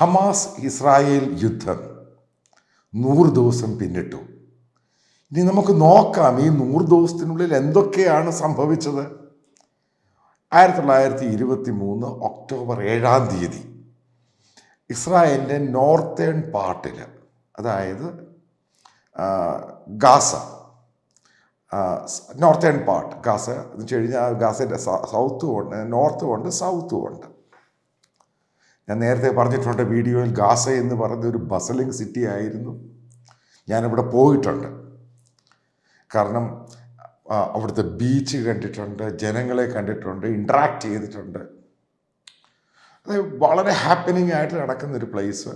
Hamas Israel യുദ്ധം നൂറ് ദിവസം പിന്നിട്ടു. ഇനി നമുക്ക് നോക്കാം ഈ നൂറ് ദിവസത്തിനുള്ളിൽ എന്തൊക്കെയാണ് സംഭവിച്ചത്. ആയിരത്തി തൊള്ളായിരത്തി ഇരുപത്തി മൂന്ന് ഒക്ടോബർ ഏഴാം തീയതി ഇസ്രായേലിന്റെ നോർത്തേൺ പാർട്ടിൽ അതായത് ഗാസ നോർത്തേൺ പാർട്ട് ഗാസ എന്ന് വെച്ച് കഴിഞ്ഞാൽ ഗാസയുടെ സൗത്തും ഉണ്ട് നോർത്തും ഉണ്ട് സൗത്തും ഉണ്ട് ഞാൻ നേരത്തെ പറഞ്ഞിട്ടുണ്ട് വീഡിയോയിൽ ഗാസ എന്ന് പറയുന്ന ഒരു ബസലിംഗ് സിറ്റി ആയിരുന്നു. ഞാനിവിടെ പോയിട്ടുണ്ട്. കാരണം അവിടുത്തെ ബീച്ച് കണ്ടിട്ടുണ്ട് ജനങ്ങളെ കണ്ടിട്ടുണ്ട് ഇൻട്രാക്ട് ചെയ്തിട്ടുണ്ട്. അത് വളരെ ഹാപ്പനിങ് ആയിട്ട് നടക്കുന്നൊരു പ്ലേസ്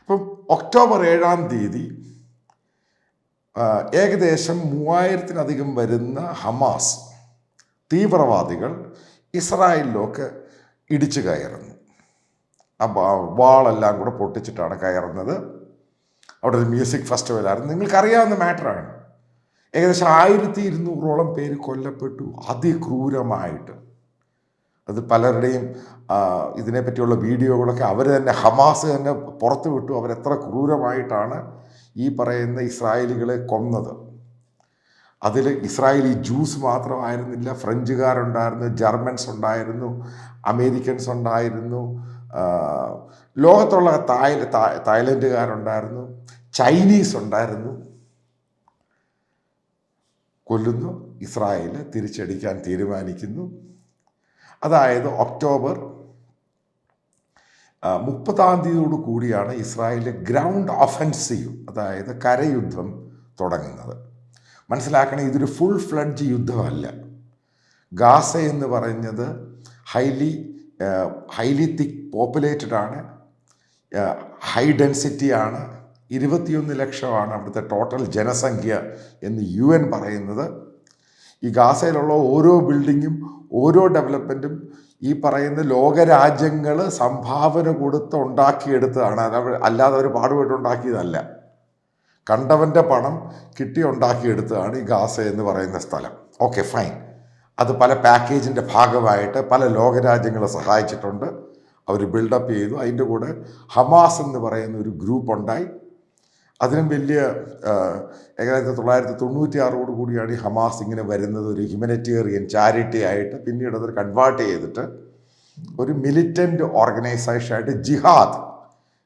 അപ്പം ഒക്ടോബർ ഏഴാം തീയതി ഏകദേശം മൂവായിരത്തിലധികം വരുന്ന ഹമാസ് തീവ്രവാദികൾ ഇസ്രായേലിലൊക്കെ ഇടിച്ചു കയറുന്നു. അപ്പോൾ വാളെല്ലാം കൂടെ പൊട്ടിച്ചിട്ടാണ് കയറുന്നത്. അവിടെ ഒരു മ്യൂസിക് ഫെസ്റ്റിവലായിരുന്നു. നിങ്ങൾക്കറിയാവുന്ന മാറ്ററാണ്. ഏകദേശം ആയിരത്തി ഇരുന്നൂറോളം പേര് കൊല്ലപ്പെട്ടു അതിക്രൂരമായിട്ട്. അത് പലരുടെയും ആ, ഇതിനെപ്പറ്റിയുള്ള വീഡിയോകളൊക്കെ അവർ തന്നെ ഹമാസ് തന്നെ പുറത്തു വിട്ടു. അവരെത്ര ക്രൂരമായിട്ടാണ് ഈ പറയുന്ന ഇസ്രായേലികളെ കൊന്നത്. അതിൽ ഇസ്രായേലി ജൂസ് മാത്രമായിരുന്നില്ല. ഫ്രഞ്ചുകാരുണ്ടായിരുന്നു ജർമ്മൻസ് ഉണ്ടായിരുന്നു അമേരിക്കൻസ് ഉണ്ടായിരുന്നു ആ, ലോകത്തുള്ള തായ് തായ്- തായ്ലൻഡുകാരുണ്ടായിരുന്നു ചൈനീസ് ഉണ്ടായിരുന്നു കൊല്ലുന്നു ഇസ്രായേൽ തിരിച്ചടിക്കാൻ തീരുമാനിക്കുന്നു. അതായത് ഒക്ടോബർ മുപ്പതാം തീയതിയോട് കൂടിയാണ് ഇസ്രായേലിലെ ഗ്രൗണ്ട് ഒഫൻസീവ് അതായത് കരയുദ്ധം തുടങ്ങുന്നത്. മനസ്സിലാക്കണം ഇതൊരു ഫുൾ ഫ്ലഡ്ജ് യുദ്ധമല്ല. ഗാസ എന്ന് പറയുന്നത് ഹൈലി ഹൈലി തിക് പോപ്പുലേറ്റഡ് ആണ്. ഹൈ ഡെൻസിറ്റി ആണ്. ഇരുപത്തിയൊന്ന് ലക്ഷമാണ് അവിടുത്തെ ടോട്ടൽ ജനസംഖ്യ എന്ന് യു എൻ പറയുന്നത്. ഈ ഗാസയിലുള്ള ഓരോ ബിൽഡിങ്ങും ഓരോ ഡെവലപ്മെന്റും ഈ പറയുന്ന ലോകരാജ്യങ്ങൾ സംഭാവന കൊടുത്ത് ഉണ്ടാക്കിയെടുത്തതാണ്. അല്ലാതെ അവർ പാടുപെട്ടുണ്ടാക്കിയതല്ല കണ്ടവന്റെ പണം കിട്ടി ഉണ്ടാക്കിയെടുത്തതാണ് ഈ ഗാസ എന്ന് പറയുന്ന സ്ഥലം. ഓക്കെ ഫൈൻ അത് പല പാക്കേജിന്റെ ഭാഗമായിട്ട് പല ലോകരാജ്യങ്ങളെ സഹായിച്ചിട്ടുണ്ട്. അവർ ബിൽഡപ്പ് ചെയ്തു. അതിന്റെ കൂടെ ഹമാസ് എന്ന് പറയുന്ന ഒരു ഗ്രൂപ്പ് ഉണ്ടായി. അതിനും വലിയ ഏകദേശം തൊള്ളായിരത്തി തൊണ്ണൂറ്റി ആറോട് കൂടിയാണ് ഈ ഹമാസ് ഇങ്ങനെ വരുന്നത്. ഒരു ഹ്യൂമനിറ്റേറിയൻ ചാരിറ്റി ആയിട്ട് പിന്നീട് അത് കൺവേർട്ട് ചെയ്തിട്ട് ഒരു മിലിറ്റന്റ് ഓർഗനൈസേഷനായിട്ട് ജിഹാദ്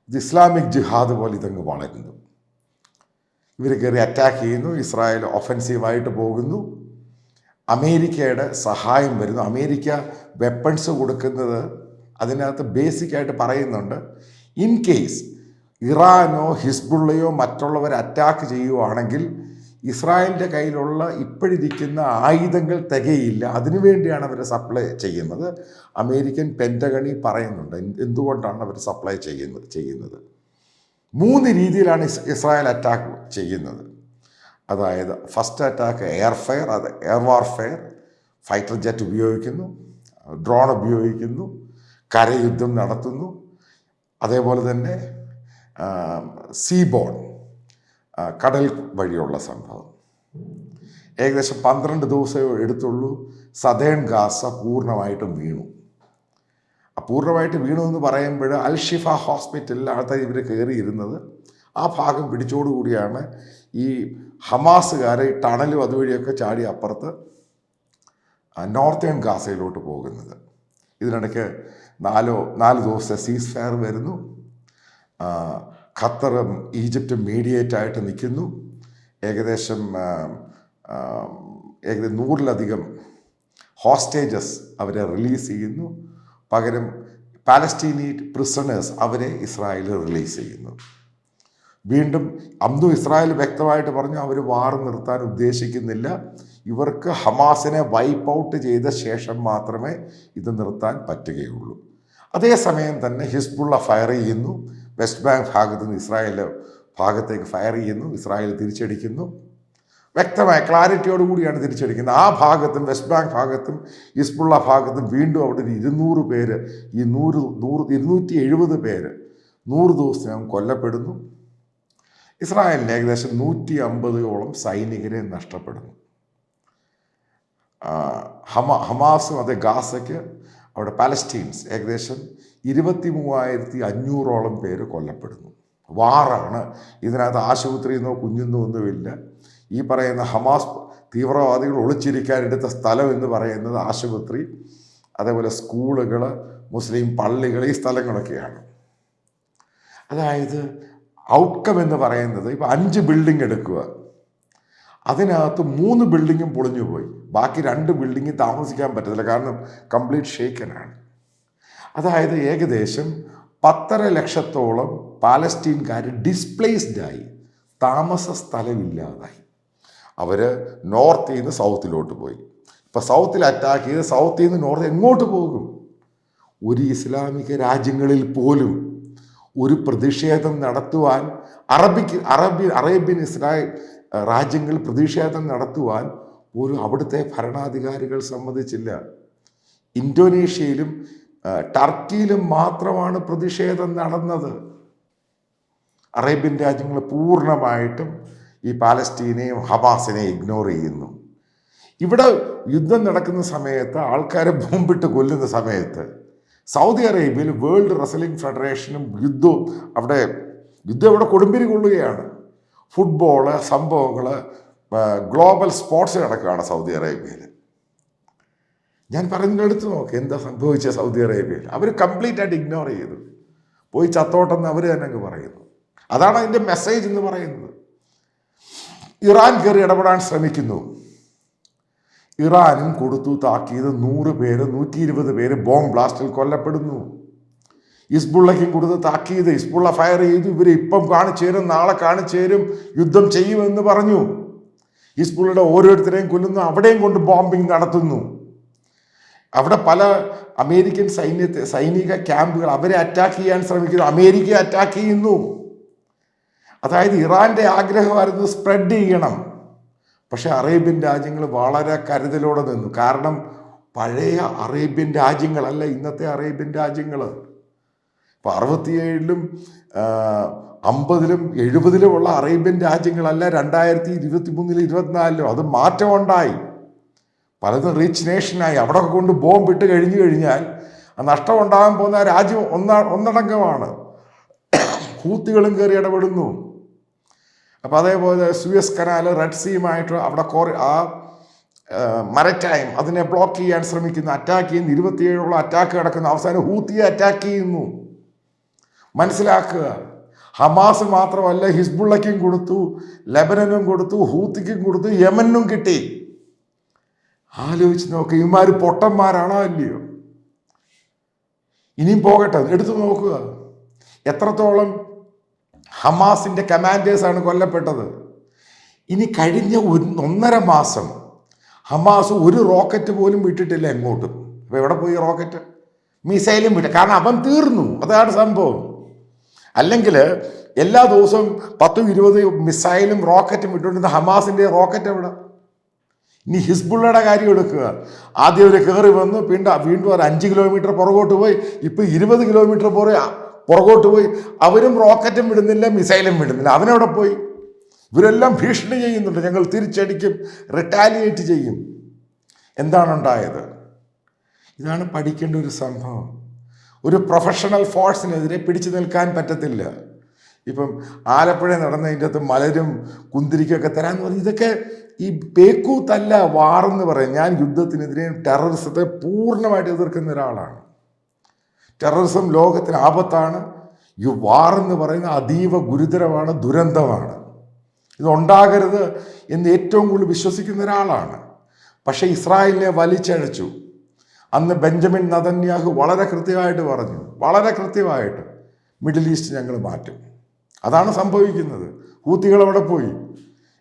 ഇത് ഇസ്ലാമിക് ജിഹാദ് പോലെ ഇതങ്ങ് വളരുന്നു. ഇവർ കയറി അറ്റാക്ക് ചെയ്യുന്നു. ഇസ്രായേൽ ഒഫൻസീവായിട്ട് പോകുന്നു. അമേരിക്കയുടെ സഹായം വരുന്നു. അമേരിക്ക വെപ്പൺസ് കൊടുക്കുന്നത് അതിനകത്ത് ബേസിക്കായിട്ട് പറയുന്നുണ്ട്. ഇൻ കേസ് ഇറാനോ ഹിസ്ബുള്ളയോ മറ്റുള്ളവർ അറ്റാക്ക് ചെയ്യുവാണെങ്കിൽ ഇസ്രായേലിന്റെ കയ്യിലുള്ള ഇപ്പോഴിരിക്കുന്ന ആയുധങ്ങൾ തികയില്ല. അതിനുവേണ്ടിയാണ് അവർ സപ്ലൈ ചെയ്യുന്നത്. അമേരിക്കൻ പെന്റഗണി പറയുന്നുണ്ട്. എന്ത് എന്തുകൊണ്ടാണ് അവർ സപ്ലൈ ചെയ്യുന്നത് ചെയ്യുന്നത്? മൂന്ന് രീതിയിലാണ് ഇസ് ഇസ്രായേൽ അറ്റാക്ക് ചെയ്യുന്നത്. അതായത് ഫസ്റ്റ് അറ്റാക്ക് എയർഫെയർ അത് എയർ വാർഫെയർ ഫൈറ്റർ ജെറ്റ് ഉപയോഗിക്കുന്നു ഡ്രോൺ ഉപയോഗിക്കുന്നു കരയുദ്ധം നടത്തുന്നു. അതേപോലെ തന്നെ സീബോൺ കടൽ വഴിയുള്ള സംഭവം. ഏകദേശം പന്ത്രണ്ട് ദിവസമേ എടുത്തുള്ളൂ. സദേൺ ഗാസ പൂർണമായിട്ടും വീണു. പൂർണമായിട്ട് വീണു എന്ന് പറയുമ്പോൾ അൽഷിഫ ഹോസ്പിറ്റലിൽ അടുത്ത ഇവർ കയറിയിരുന്നത്. ആ ഭാഗം പിടിച്ചോടുകൂടിയാണ് ഈ ഹമാസുകാരെ ഈ ടണലും അതുവഴിയൊക്കെ ചാടി അപ്പുറത്ത് നോർത്തേൺ ഗാസയിലോട്ട് പോകുന്നത്. ഇതിനിടയ്ക്ക് നാലോ നാല് ദിവസത്തെ സീസ് ഫയർ വരുന്നു. ഖത്തറും ഈജിപ്തും മീഡിയേറ്റ് ആയിട്ട് നിൽക്കുന്നു. ഏകദേശം ഏകദേശം നൂറിലധികം ഹോസ്റ്റേജസ് അവരെ റിലീസ് ചെയ്യുന്നു. പകരം പാലസ്റ്റീനി പ്രിസണേഴ്സ് അവരെ ഇസ്രായേൽ റിലീസ് ചെയ്യുന്നു. വീണ്ടും അന്നും ഇസ്രായേൽ വ്യക്തമായിട്ട് പറഞ്ഞു അവർ വാർ നിർത്താൻ ഉദ്ദേശിക്കുന്നില്ല. ഇവർക്ക് ഹമാസിനെ വൈപ്പ് ഔട്ട് ചെയ്ത ശേഷം മാത്രമേ ഇത് നിർത്താൻ പറ്റുകയുള്ളൂ. അതേസമയം തന്നെ ഹിസ്ബുള്ള ഫയർ ചെയ്യുന്നു. വെസ്റ്റ് ബാങ്ക് ഭാഗത്ത് നിന്ന് ഇസ്രായേൽ ഭാഗത്തേക്ക് ഫയർ ചെയ്യുന്നു. ഇസ്രായേൽ തിരിച്ചടിക്കുന്നു. വ്യക്തമായ ക്ലാരിറ്റിയോട് കൂടിയാണ് തിരിച്ചടിക്കുന്നത്. ആ ഭാഗത്തും വെസ്റ്റ് ബാങ്ക് ഭാഗത്തും ഹിസ്ബുള്ള ഭാഗത്തും വീണ്ടും അവിടെ ഒരു ഇരുന്നൂറ് പേര് ഈ നൂറ് നൂറ് ഇരുന്നൂറ്റി എഴുപത് പേര് നൂറ് ദിവസത്തിനകം കൊല്ലപ്പെടുന്നു. ഇസ്രായേലിന് ഏകദേശം നൂറ്റി അമ്പതോളം സൈനികരെ നഷ്ടപ്പെടുന്നു. ഹമ ഹമാസും അതേ ഗാസയ്ക്ക് അവിടെ പാലസ്റ്റീൻസ് ഏകദേശം ഇരുപത്തി മൂവായിരത്തി അഞ്ഞൂറോളം പേര് കൊല്ലപ്പെടുന്നു. വാറാണ്. ഇതിനകത്ത് ആശുപത്രിയെന്നോ കുഞ്ഞെന്നോ ഒന്നുമില്ല. ഈ പറയുന്ന ഹമാസ് തീവ്രവാദികൾ ഒളിച്ചിരിക്കാൻ എടുത്ത സ്ഥലം എന്ന് പറയുന്നത് ആശുപത്രി അതേപോലെ സ്കൂളുകൾ മുസ്ലിം പള്ളികൾ ഈ സ്ഥലങ്ങളൊക്കെയാണ്. അതായത് ഔട്ട്കം എന്ന് പറയുന്നത് ഇപ്പോൾ അഞ്ച് ബിൽഡിംഗ് എടുക്കുക. അതിനകത്ത് മൂന്ന് ബിൽഡിങ്ങും പൊളിഞ്ഞു പോയി. ബാക്കി രണ്ട് ബിൽഡിങ്ങിൽ താമസിക്കാൻ പറ്റത്തില്ല. കാരണം കംപ്ലീറ്റ് ഷേക്കനാണ് അതായത് ഏകദേശം പത്തര ലക്ഷത്തോളം പാലസ്റ്റീൻകാർ ഡിസ്പ്ലേസ്ഡ് ആയി. താമസ സ്ഥലമില്ലാതായി. അവർ നോർത്തിൽ നിന്ന് സൗത്തിലോട്ട് പോയി. ഇപ്പം സൗത്തിൽ അറ്റാക്ക് ചെയ്ത് സൗത്തിൽ നിന്ന് നോർത്ത് എങ്ങോട്ട് പോകും? ഒരു ഇസ്ലാമിക രാജ്യങ്ങളിൽ പോലും ഒരു പ്രതിഷേധം നടത്തുവാൻ അറബിക്ക് അറബി അറേബ്യൻ ഇസ്രായേൽ രാജ്യങ്ങൾ പ്രതിഷേധം നടത്തുവാൻ ഒരു അവിടുത്തെ ഭരണാധികാരികൾ സമ്മതിച്ചില്ല. ഇന്തോനേഷ്യയിലും ടർക്കിയിലും മാത്രമാണ് പ്രതിഷേധം നടന്നത്. അറേബ്യൻ രാജ്യങ്ങൾ പൂർണമായിട്ടും ഈ പാലസ്റ്റീനെയും ഹബാസിനെയും ഇഗ്നോർ ചെയ്യുന്നു. ഇവിടെ യുദ്ധം നടക്കുന്ന സമയത്ത് ആൾക്കാരെ ബോംബിട്ട് കൊല്ലുന്ന സമയത്ത് സൗദി അറേബ്യയിൽ വേൾഡ് റെസ്ലിംഗ് ഫെഡറേഷനും യുദ്ധവും അവിടെ യുദ്ധം അവിടെ കൊടുമ്പിരി കൊള്ളുകയാണ്. ഫുട്ബോൾ സംഭവങ്ങൾ ഗ്ലോബൽ സ്പോർട്സ് നടക്കുകയാണ് സൗദി അറേബ്യയിൽ. ഞാൻ പറയുന്നത് എടുത്ത് നോക്ക് എന്താ സംഭവിച്ചത് സൗദി അറേബ്യയിൽ? അവർ കംപ്ലീറ്റ് ആയിട്ട് ഇഗ്നോർ ചെയ്തു. പോയി ചത്തോട്ടെന്ന് അവർ തന്നെ അങ്ങ് പറയുന്നു. അതാണ് അതിന്റെ മെസ്സേജ് എന്ന് പറയുന്നത്. ഇറാൻ കയറി ഇടപെടാൻ ശ്രമിക്കുന്നു. ഇറാനും കൊടുത്തു താക്കീത് നൂറ് പേര് നൂറ്റി ഇരുപത് പേര് ബോംബ് ബ്ലാസ്റ്റിൽ കൊല്ലപ്പെടുന്നു. ഇസ്ബുള്ളയ്ക്കും കൊടുത്ത് താക്കീത് ഇസ്ബുള്ള ഫയർ ചെയ്തു. ഇവർ ഇപ്പം കാണിച്ചു തരും നാളെ കാണിച്ചു തരും യുദ്ധം ചെയ്യുമെന്ന് പറഞ്ഞു. ഇസ്ബുള്ളയുടെ ഓരോരുത്തരെയും കൊല്ലുന്നു അവിടെയും കൊണ്ട് ബോംബിംഗ് നടത്തുന്നു. അവിടെ പല അമേരിക്കൻ സൈന്യത്തെ സൈനിക ക്യാമ്പുകൾ അവരെ അറ്റാക്ക് ചെയ്യാൻ ശ്രമിക്കുന്നു അമേരിക്കയെ അറ്റാക്ക് ചെയ്യുന്നു. അതായത് ഇറാന്റെ ആഗ്രഹമായിരുന്നു സ്പ്രെഡ് ചെയ്യണം. പക്ഷെ അറേബ്യൻ രാജ്യങ്ങൾ വളരെ കരുതലോടെ നിന്നു. കാരണം പഴയ അറേബ്യൻ രാജ്യങ്ങളല്ല ഇന്നത്തെ അറേബ്യൻ രാജ്യങ്ങൾ. ഇപ്പം അറുപത്തിയേഴിലും അമ്പതിലും എഴുപതിലുമുള്ള അറേബ്യൻ രാജ്യങ്ങളല്ല രണ്ടായിരത്തി ഇരുപത്തി മൂന്നിലും ഇരുപത്തിനാലിലും. അത് മാറ്റമുണ്ടായി പലതും റിച്ച് നേഷനായി അവിടെ കൊണ്ട് ബോംബ് ഇട്ട് കഴിഞ്ഞു കഴിഞ്ഞാൽ നഷ്ടം ഉണ്ടാകാൻ പോകുന്ന രാജ്യം ഒന്ന ഒന്നടങ്കമാണ്. ഹൂത്തികളും കയറി ഇടപെടുന്നു. അപ്പോൾ അതേപോലെ സുയസ് കനാൽ റെഡ് സീമായിട്ട് അവിടെ കോറി ആ മരറ്റൈം അതിനെ ബ്ലോക്ക് ചെയ്യാൻ ശ്രമിക്കുന്നു അറ്റാക്ക് ചെയ്യുന്നു ഇരുപത്തിയേഴോളം അറ്റാക്ക് കിടക്കുന്നു അവസാനം ഹൂത്തിയെ അറ്റാക്ക് ചെയ്യുന്നു. മനസ്സിലാക്കുക. ഹമാസ് മാത്രമല്ല ഹിസ്ബുള്ളയ്ക്കും കൊടുത്തു ലെബനനും കൊടുത്തു ഹൂത്തിക്കും കൊടുത്തു യമനും കിട്ടി. ആലോചിച്ച് നോക്ക് ഇവന്മാർ പൊട്ടന്മാരാണോ അല്ലയോ? ഇനിയും പോകട്ടെ എടുത്തു നോക്കുക. എത്രത്തോളം ഹമാസിന്റെ കമാൻഡേഴ്സാണ് കൊല്ലപ്പെട്ടത്. ഇനി കഴിഞ്ഞ ഒന്നര മാസം ഹമാസ് ഒരു റോക്കറ്റ് പോലും വിട്ടിട്ടില്ല എങ്ങോട്ടും. അപ്പോൾ എവിടെ പോയി റോക്കറ്റ് മിസൈലും വിട്ടു. കാരണം അവൻ തീർന്നു. അതാണ് സംഭവം. അല്ലെങ്കിൽ എല്ലാ ദിവസവും പത്തും ഇരുപത് മിസൈലും റോക്കറ്റും വിട്ടുകൊണ്ടിരുന്ന ഹമാസിന്റെ റോക്കറ്റ് എവിടെ? ഇനി ഹിസ്ബുള്ളയുടെ കാര്യം എടുക്കുക. ആദ്യം അവർ കയറി വന്ന് വീണ്ടും വീണ്ടും ഒരു അഞ്ച് കിലോമീറ്റർ പുറകോട്ട് പോയി. ഇപ്പോൾ ഇരുപത് കിലോമീറ്റർ പുറകെ പുറകോട്ട് പോയി. അവരും റോക്കറ്റും വിടുന്നില്ല മിസൈലും വിടുന്നില്ല. അവനവിടെ പോയി. ഇവരെല്ലാം ഭീഷണി ചെയ്യുന്നുണ്ട്. ഞങ്ങൾ തിരിച്ചടിക്കും റിട്ടാലിയേറ്റ് ചെയ്യും. എന്താണ് ഉണ്ടായത്? ഇതാണ് പഠിക്കേണ്ട ഒരു സംഭവം. ഒരു പ്രൊഫഷണൽ ഫോഴ്സിനെതിരെ പിടിച്ചു നിൽക്കാൻ പറ്റത്തില്ല. ഇപ്പം ആലപ്പുഴ നടന്നതിന്റെ അകത്ത് മലരും കുന്തിരിക്കൊക്കെ തരാന്ന് പറഞ്ഞു ഇതൊക്കെ ഈ പേക്കൂത്തല്ല വാറെന്ന് പറയും. ഞാൻ യുദ്ധത്തിനെതിരെയും ടെററിസത്തെ പൂർണമായിട്ട് എതിർക്കുന്ന ഒരാളാണ്. ടെററിസം ലോകത്തിന് ആപത്താണ്. ഈ വാർ എന്ന് പറയുന്നത് അതീവ ഗുരുതരമാണ് ദുരന്തമാണ്. ഇതുണ്ടാകരുത് എന്ന് ഏറ്റവും കൂടുതൽ വിശ്വസിക്കുന്ന ഒരാളാണ്. പക്ഷേ ഇസ്രായേലിനെ വലിച്ചഴച്ചു. അന്ന് ബെഞ്ചമിൻ നദന്യാഹു വളരെ കൃത്യമായിട്ട് പറഞ്ഞു. വളരെ കൃത്യമായിട്ട് മിഡിൽ ഈസ്റ്റ് ഞങ്ങൾ മാറ്റും. അതാണ് സംഭവിക്കുന്നത്. ഹൂത്തികൾ അവിടെ പോയി.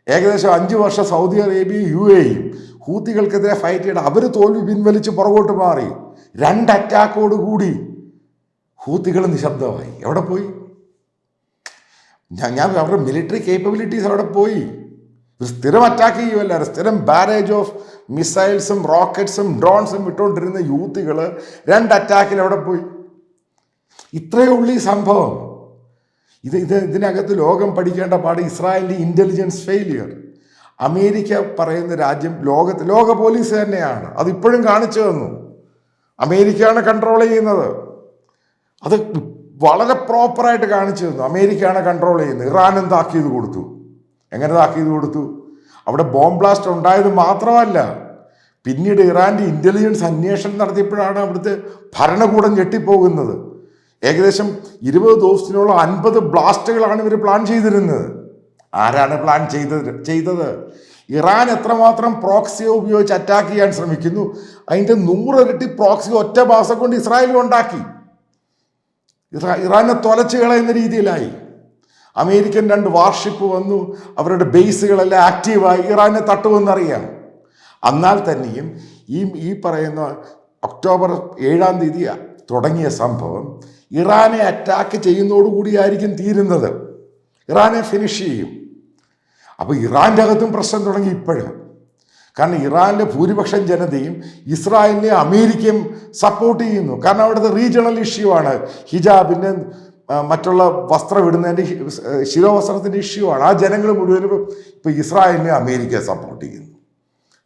ഏകദേശം അഞ്ച് വർഷം സൗദി അറേബ്യയും യു എയും ഹൂത്തികൾക്കെതിരെ ഫൈറ്റ് ചെയ്യണം അവർ തോൽവി പിൻവലിച്ച് പുറകോട്ട് മാറി. രണ്ട് അറ്റാക്കോട് കൂടി. ഹൂത്തികൾ നിശബ്ദമായി. എവിടെ പോയി? ഞാൻ ഞാൻ അവരുടെ മിലിറ്ററി കേപ്പബിലിറ്റീസ് അവിടെ പോയി. ഒരു സ്ഥിരം അറ്റാക്ക് ചെയ്യുമല്ല സ്ഥിരം ബാരേജ് ഓഫ് മിസൈൽസും റോക്കറ്റ്സും ഡ്രോൺസും വിട്ടുകൊണ്ടിരുന്ന യൂത്തുകൾ രണ്ട് അറ്റാക്കിൽ അവിടെ പോയി. ഇത്രയേ ഉള്ളൂ ഈ സംഭവം. ഇത് ഇത് ഇതിനകത്ത് ലോകം പഠിക്കേണ്ട പാട് ഇസ്രായേലിന്റെ ഇന്റലിജൻസ് ഫെയിലിയർ അമേരിക്ക പറയുന്ന രാജ്യം ലോകത്ത് ലോക പോലീസ് തന്നെയാണ്. അതിപ്പോഴും കാണിച്ചു തന്നു. അമേരിക്കയാണ് കൺട്രോൾ ചെയ്യുന്നത്. അത് വളരെ പ്രോപ്പറായിട്ട് കാണിച്ചു തന്നു അമേരിക്കയാണ് കൺട്രോൾ ചെയ്യുന്നത്. ഇറാനും താക്കീത് കൊടുത്തു? എങ്ങനെ താക്കീത് കൊടുത്തു? അവിടെ ബോംബ് ബ്ലാസ്റ്റ് ഉണ്ടായത് മാത്രമല്ല പിന്നീട് ഇറാന്റെ ഇന്റലിജൻസ് അന്വേഷണം നടത്തിയപ്പോഴാണ് അവിടുത്തെ ഭരണകൂടം ഞെട്ടിപ്പോകുന്നത്. ഏകദേശം ഇരുപത് ദിവസത്തിനോളം അൻപത് ബ്ലാസ്റ്റുകളാണ് ഇവർ പ്ലാൻ ചെയ്തിരുന്നത്. ആരാണ് പ്ലാൻ ചെയ്തത് ചെയ്തത്? ഇറാൻ എത്രമാത്രം പ്രോക്സിയെ ഉപയോഗിച്ച് അറ്റാക്ക് ചെയ്യാൻ ശ്രമിക്കുന്നു? അതിന്റെ നൂറിരട്ടി പ്രോക്സി ഒറ്റ മാസം കൊണ്ട് ഇസ്രായേൽ ഉണ്ടാക്കി. ഇറാ- ഇറാനെ തൊലച്ച് കളയുന്ന രീതിയിലായി. അമേരിക്കൻ രണ്ട് വാർഷിപ്പ് വന്നു അവരുടെ ബേസുകളെല്ലാം ആക്റ്റീവായി ഇറാനെ തട്ടുമെന്നറിയാം. എന്നാൽ തന്നെയും ഈ ഈ പറയുന്ന ഒക്ടോബർ ഏഴാം തീയതി തുടങ്ങിയ സംഭവം ഇറാനെ അറ്റാക്ക് ചെയ്യുന്നതോടുകൂടിയായിരിക്കും തീരുന്നത്. ഇറാനെ ഫിനിഷ് ചെയ്യും. അപ്പോൾ ഇറാന്റെ അകത്തും പ്രശ്നം തുടങ്ങി ഇപ്പോഴും. കാരണം ഇറാനിലെ ഭൂരിപക്ഷം ജനതയും ഇസ്രായേലിനെ അമേരിക്കയും സപ്പോർട്ട് ചെയ്യുന്നു. കാരണം അവിടുത്തെ റീജിയണൽ ഇഷ്യൂ ആണ്. ഹിജാബിന്റെ മറ്റുള്ള വസ്ത്രം ഇടുന്നതിന്റെ ശിരോവസ്ത്രത്തിന്റെ ഇഷ്യൂ ആണ്. ആ ജനങ്ങൾ മുഴുവനും ഇപ്പോൾ ഇസ്രായേലിനെ അമേരിക്ക സപ്പോർട്ട് ചെയ്യുന്നു.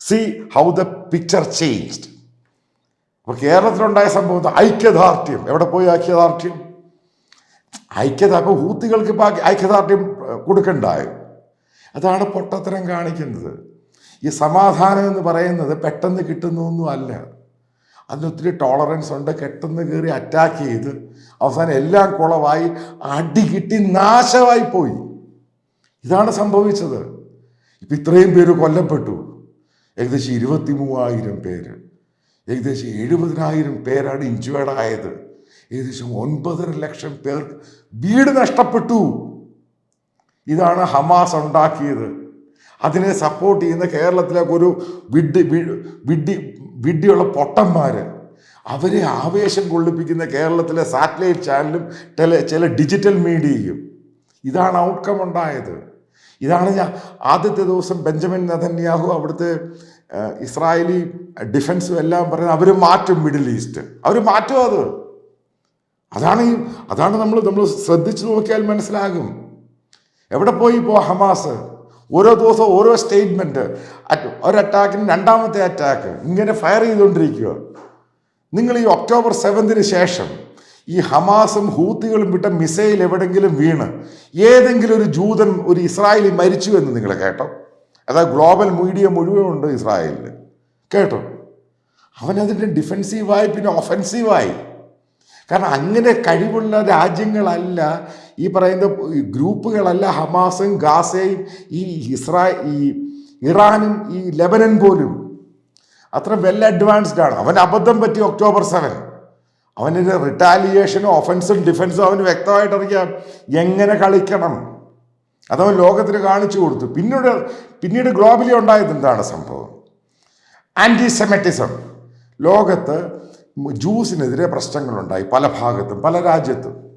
See how the picture changed അപ്പോൾ കേരളത്തിലുണ്ടായ സംഭവം ഐക്യദാർഢ്യം. എവിടെ പോയി ഐക്യദാർഢ്യം? ഐക്യത അപ്പോൾ ഹൂത്തികൾക്ക് ഇപ്പോൾ ഐക്യദാർഢ്യം കൊടുക്കണ്ടായോ? അതാണ് പൊട്ടത്തരം കാണിക്കുന്നത്. ഈ സമാധാനം എന്ന് പറയുന്നത് പെട്ടെന്ന് കിട്ടുന്നൊന്നും അല്ല. അതിനൊത്തിരി ടോളറൻസ് ഉണ്ട്. കെട്ടെന്ന് കയറി അറ്റാക്ക് ചെയ്ത് അവസാനം എല്ലാം കുളവായി അടി കിട്ടി നാശമായി പോയി. ഇതാണ് സംഭവിച്ചത്. ഇപ്പം ഇത്രയും പേര് കൊല്ലപ്പെട്ടു. ഏകദേശം ഇരുപത്തി മൂവായിരം പേര്. ഏകദേശം എഴുപതിനായിരം പേരാണ് ഇഞ്ചുവേർഡ് ഏകദേശം ഒൻപതര ലക്ഷം പേർ വീട് നഷ്ടപ്പെട്ടു. ഇതാണ് ഹമാസ് ഉണ്ടാക്കിയത്. അതിനെ സപ്പോർട്ട് ചെയ്യുന്ന കേരളത്തിലേക്ക് ഒരു വിഡ്ഢി വിഡ്ഢി വിഡ്ഢിയുള്ള പൊട്ടന്മാർ അവരെ ആവേശം കൊള്ളിപ്പിക്കുന്ന കേരളത്തിലെ സാറ്റലൈറ്റ് ചാനലും ടെല ചില ഡിജിറ്റൽ മീഡിയയും. ഇതാണ് ഔട്ട്കം ഉണ്ടായത്. ഇതാണ് ഞാൻ ആദ്യത്തെ ദിവസം ബെഞ്ചമിൻ നതന്യാഹു അവിടുത്തെ ഇസ്രായേലി ഡിഫൻസും എല്ലാം പറയുന്നത് അവർ മാറ്റും മിഡിൽ ഈസ്റ്റ്. അവർ മാറ്റും അത്. അതാണ് ഈ അതാണ് നമ്മൾ നമ്മൾ ശ്രദ്ധിച്ചു നോക്കിയാൽ മനസ്സിലാകും. എവിടെ പോയി ഇപ്പോൾ ഹമാസ്? ഓരോ ദിവസവും ഓരോ സ്റ്റേറ്റ്മെന്റ് ഒരു അറ്റാക്കിന് രണ്ടാമത്തെ അറ്റാക്ക് ഇങ്ങനെ ഫയർ ചെയ്തുകൊണ്ടിരിക്കുക. നിങ്ങൾ ഈ ഒക്ടോബർ സെവൻതിന് ശേഷം ഈ ഹമാസും ഹൂത്തികളും വിട്ട മിസൈൽ എവിടെങ്കിലും വീണ് ഏതെങ്കിലും ഒരു ജൂതൻ ഒരു ഇസ്രായേലി മരിച്ചു എന്ന് നിങ്ങൾ കേട്ടോ. അതായത് ഗ്ലോബൽ മീഡിയ മുഴുവൻ ഉണ്ട് ഇസ്രായേലിൽ കേട്ടോ? അവനതിന്റെ ഡിഫെൻസീവായി പിന്നെ ഒഫെൻസീവായി കാരണം അങ്ങനെ കഴിവുള്ള രാജ്യങ്ങളല്ല ഈ പറയുന്ന ഗ്രൂപ്പുകളല്ല ഹമാസും ഗാസയും ഈ ഇസ്രാ ഈ ഇറാനും ഈ ലെബനൻ പോലും. അത്ര വെൽ അഡ്വാൻസ്ഡ് ആണ്. അവൻ അബദ്ധം പറ്റി ഒക്ടോബർ സെവൻ അവനൊരു റിട്ടാലിയേഷനും ഒഫൻസും ഡിഫൻസും അവന് വ്യക്തമായിട്ട് അറിയാം. എങ്ങനെ കളിക്കണം? അതവൻ ലോകത്തിന് കാണിച്ചു കൊടുത്തു. പിന്നീട് പിന്നീട് ഗ്ലോബലി ഉണ്ടായത് എന്താണ് സംഭവം? ആന്റിസെമറ്റിസം ലോകത്ത് ജൂസിനെതിരെ പ്രശ്നങ്ങളുണ്ടായി പല ഭാഗത്തും പല രാജ്യത്തും.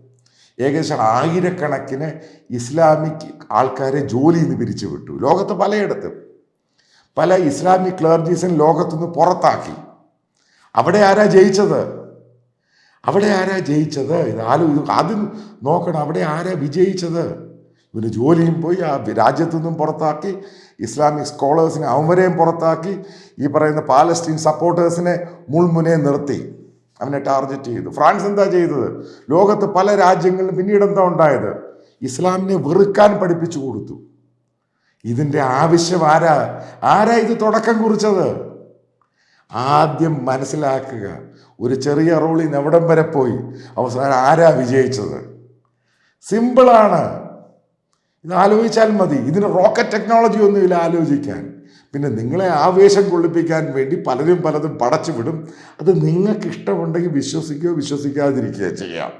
ഏകദേശം ആയിരക്കണക്കിന് ഇസ്ലാമിക് ആൾക്കാരെ ജോലിയിൽ നിന്ന് പിരിച്ചു വിട്ടു. ലോകത്ത് പലയിടത്തും. പല ഇസ്ലാമിക് ക്ലർജീസിന് ലോകത്തുനിന്ന് പുറത്താക്കി. അവിടെ ആരാ ജയിച്ചത്? അവിടെ ആരാ ജയിച്ചത്? ഇത് ആലോ ഇത് നോക്കണം അവിടെ ആരാ വിജയിച്ചത്? ഇവന് ജോലിയും പോയി ആ രാജ്യത്തു നിന്നും പുറത്താക്കി ഇസ്ലാമിക് സ്കോളേഴ്സിനെ അവരെയും പുറത്താക്കി ഈ പറയുന്ന പാലസ്റ്റീൻ സപ്പോർട്ടേഴ്സിനെ മുൾമുനെ നിർത്തി. അവനെ ടാർഗറ്റ് ചെയ്തു. ഫ്രാൻസ് എന്താ ചെയ്തത്? ലോകത്ത് പല രാജ്യങ്ങളിലും പിന്നീട് എന്താ ഉണ്ടായത്? ഇസ്ലാമിനെ വെറുക്കാൻ പഠിപ്പിച്ചു കൊടുത്തു. ഇതിന്റെ ആവശ്യം ആരാ? ആരാ ഇത് തുടക്കം കുറിച്ചത്? ആദ്യം മനസ്സിലാക്കുക. ഒരു ചെറിയ റോളിൽ നിന്ന് എവിടം വരെ പോയി? അവസാനം ആരാ വിജയിച്ചത്? സിമ്പിളാണ്. ഇത് ആലോചിച്ചാൽ മതി. ഇതിന് റോക്കറ്റ് ടെക്നോളജി ഒന്നുമില്ല ആലോചിക്കാൻ. പിന്നെ നിങ്ങളെ ആവേശം കൊള്ളിപ്പിക്കാൻ വേണ്ടി പലരും പലതും പടച്ചു വിടും അത് നിങ്ങൾക്ക് ഇഷ്ടമുണ്ടെങ്കിൽ വിശ്വസിക്കുകയോ വിശ്വസിക്കാതിരിക്കുകയോ ചെയ്യാം.